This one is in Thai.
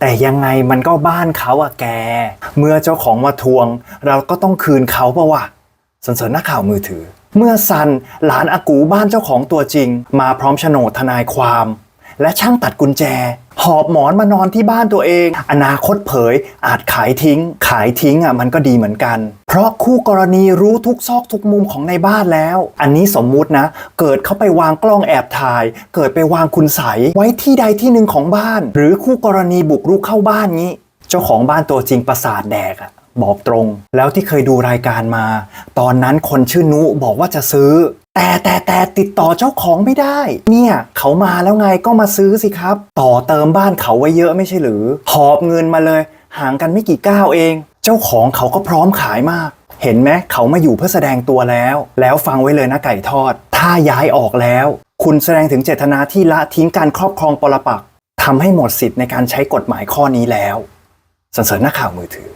แต่ยังไงมันก็บ้านเขาอะแก เมื่อเจ้าของมาทวง เราก็ต้องคืนเขาปะวะสันเสริญนักข่าวมือถือ เมื่อซันหลานอากูบ้านเจ้าของตัวจริง มาพร้อมโฉนดทนายความ และช่างตัดกุญแจ อบหมอนมานอนที่บ้านตัวเอง อนาคตเผยอาจขายทิ้ง ขายทิ้งอะมันก็ดีเหมือนกัน เพราะคู่กรณีรู้ทุกซอกทุกมุมของในบ้านแล้ว อันนี้สมมุตินะ เกิดเขาไปวางกล้องแอบถ่าย เกิดไปวางคุณใสไว้ที่ใดที่หนึ่งของบ้าน หรือคู่กรณีบุกรุกเข้าบ้านงี้ เจ้าของบ้านตัวจริงประสาทแดกอะบอกตรง แล้วที่เคยดูรายการมา ตอนนั้นคนชื่อนุบอกว่าจะซื้อ แต่แต่แต่ติดต่อเจ้าของไม่ได้ เนี่ยเขามาแล้วไงก็มาซื้อสิครับ ต่อเติมบ้านเขาไว้เยอะไม่ใช่หรือ หอบเงินมาเลย ห่างกันไม่กี่ก้าวเอง เจ้าของเขาก็พร้อมขายมาก เห็นไหมเขามาอยู่เพื่อแสดงตัวแล้ว แล้วฟังไว้เลยนะไก่ทอด ถ้าย้ายออกแล้ว คุณแสดงถึงเจตนาที่ละทิ้งการครอบครองปรปักทำให้หมดสิทธิ์ในการใช้กฎหมายข้อนี้แล้วสรรเสริญนักข่าวมือถือ